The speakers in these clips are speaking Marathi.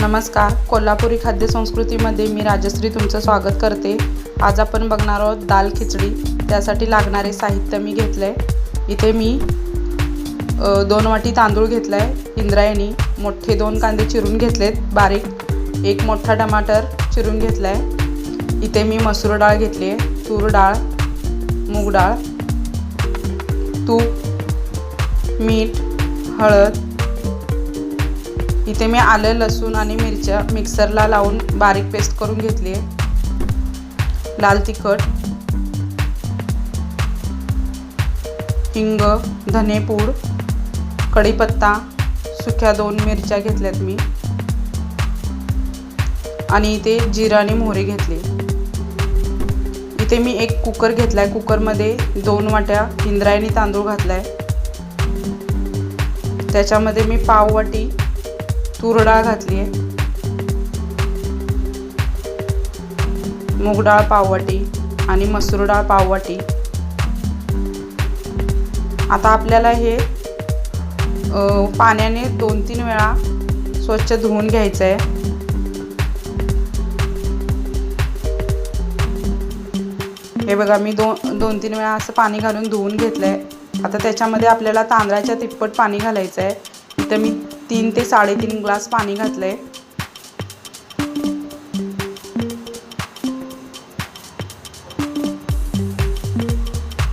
नमस्कार. कोल्हापुरी खाद्य संस्कृतीमध्ये मी राजश्री तुमचं स्वागत करते. आज आपण बघणार आहोत दाल खिचडी. त्यासाठी लागणारे साहित्य मी घेतलं आहे इथे मी दोन वाटी तांदूळ घेतला आहे इंद्रायणी मोठे दोन कांदे चिरून घेतलेत बारीक. एक मोठा टमाटर चिरून घेतला आहे इथे मी मसूर डाळ घेतली आहे तूर डाळ मूग डाळ तूप मीठ हळद इथे मी आलं लसूण आणि मिरच्या मिक्सरला लावून बारीक पेस्ट करून घेतली आहे. लाल तिखट हिंग धनेपूड कढीपत्ता सुक्या दोन मिरच्या घेतल्यात मी. आणि इथे जिरा आणि मोहरी घेतली. इथे मी एक कुकर घेतला आहे कुकरमध्ये दोन वाट्या इंद्रायणी तांदूळ घातला आहे त्याच्यामध्ये मी पाव वाटी तूर डाळ घातली आहे मूग डाळ पाववाटी आणि मसूर डाळ पाववाटी. आता आपल्याला हे पाण्याने दोन तीन वेळा स्वच्छ धुवून घ्यायचं आहे हे बघा मी दोन दोन तीन वेळा असं पाणी घालून धुवून घेतलं आहे आता त्याच्यामध्ये आपल्याला तांदळाच्या तिप्पट पाणी घालायचं आहे तर मी तीन ते साडेतीन ग्लास पाणी घातलं आहे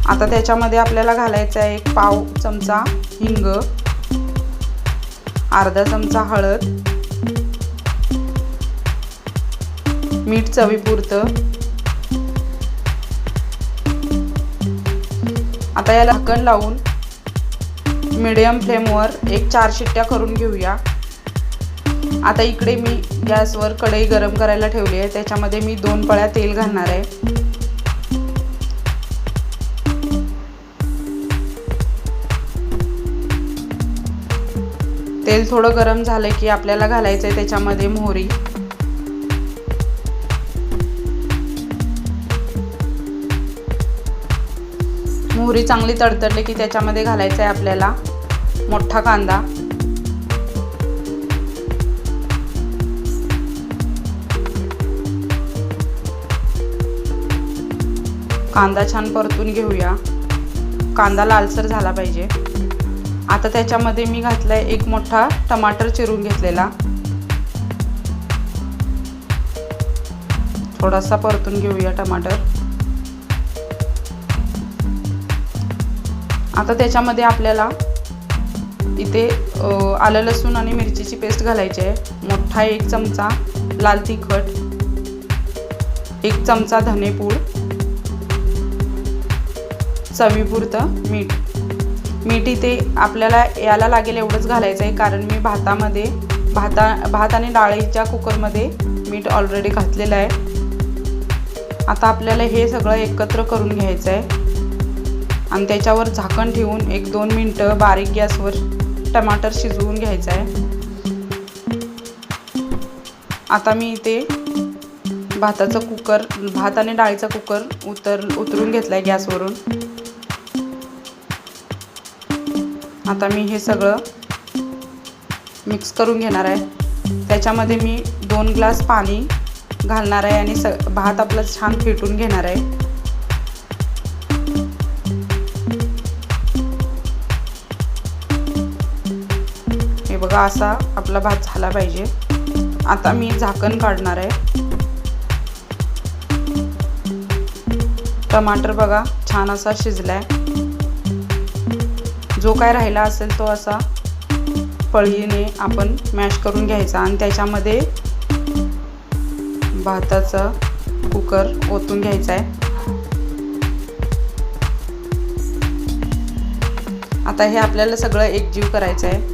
आता त्याच्यामध्ये आपल्याला घालायचं आहे एक पाव चमचा हिंग अर्धा चमचा हळद मीठ चवीपुरतं. आता याला झाकण लावून मिडियम फ्लेमवर एक चार शिट्ट्या करून घेऊया. आता इकडे मी गॅसवर कढई गरम करायला ठेवली आहे. त्याच्यामध्ये मी दोन पळ्या तेल घालणार आहे. तेल थोडं गरम झालं की आपल्याला घालायचं आहे त्याच्यामध्ये मोहरी. मोहरी चांगली तडतडली की त्याच्यामध्ये घालायचं आहे आपल्याला मोठा कांदा. कांदा छान परतून घेऊया. कांदा लालसर झाला पाहिजे. आता त्याच्यामध्ये मी घातलाय एक मोठा टमाटर चिरून घेतलेला. थोडासा परतून घेऊया टमाटर. आता त्याच्यामध्ये आपल्याला इथे आलं लसूण आणि मिरचीची पेस्ट घालायची आहे. मोठा एक चमचा लाल तिखट एक चमचा धनेपूड चवीपुरतं मीठ. मीठ इथे आपल्याला याला लागेल एवढंच घालायचं आहे कारण मी भातामध्ये भाता भात आणि डाळीच्या कुकरमध्ये मीठ ऑलरेडी घातलेलं आहे. आता आपल्याला हे सगळं एकत्र करून घ्यायचं आहे. आणि त्याच्यावर झाकण ठेवून एक दोन मिनटं बारीक गॅसवर टमाटर शिजवून घ्यायचं आहे. आता मी इथे भाताचं कुकर भात आणि डाळीचा कुकर उतर उतरून घेतला आहे गॅसवरून. आता मी हे सगळं मिक्स करून घेणार आहे. त्याच्यामध्ये मी दोन ग्लास पाणी घालणार आहे आणि स भात आपला छान फेटून घेणार आहे. बघा असा आपला भात झाला पाहिजे. आता मी झाकण काढणार आहे. टमाटर बघा छान असा शिजलाय. जो काय राहिला असेल तो असा पळीने आपण मॅश करून घ्यायचा आणि त्याच्यामध्ये भाताचा कुकर ओतून घ्यायचा आहे आता हे आपल्याला सगळं एकजीव करायचं आहे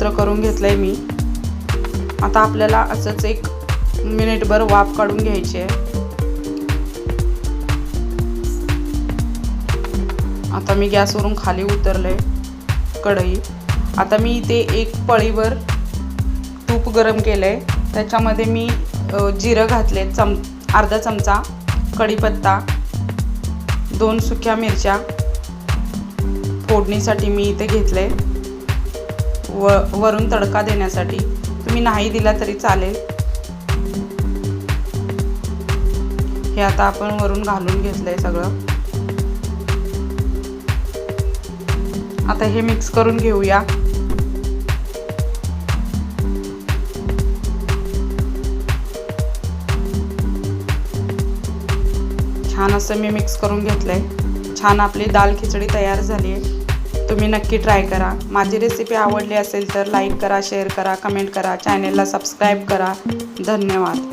एकत्र करून आहे मी. आता आपल्याला असंच एक मिनिटभर वाफ काढून घ्यायची आहे. आता मी गॅसवरून खाली उतरले कढई. आता मी इथे एक पळीवर तूप गरम केलं आहे त्याच्यामध्ये मी जिरं घातले चम अर्धा चमचा कढीपत्ता दोन सुक्या मिरच्या फोडणीसाठी मी इथे घेतले व वरून तडका देण्यासाठी. तुम्ही नाही दिला तरी चालेल. हे आता आपण वरून घालून घेतलंय सगळं. आता हे मिक्स करून घेऊया. छान असं मी मिक्स करून घेतलंय. छान आपली दाल खिचडी तयार झाली आहे तुम्ही नक्की ट्राय करा. माझी रेसिपी आवडली असेल तर लाईक करा शेअर करा कमेंट करा. चॅनेलला सबस्क्राईब करा. धन्यवाद.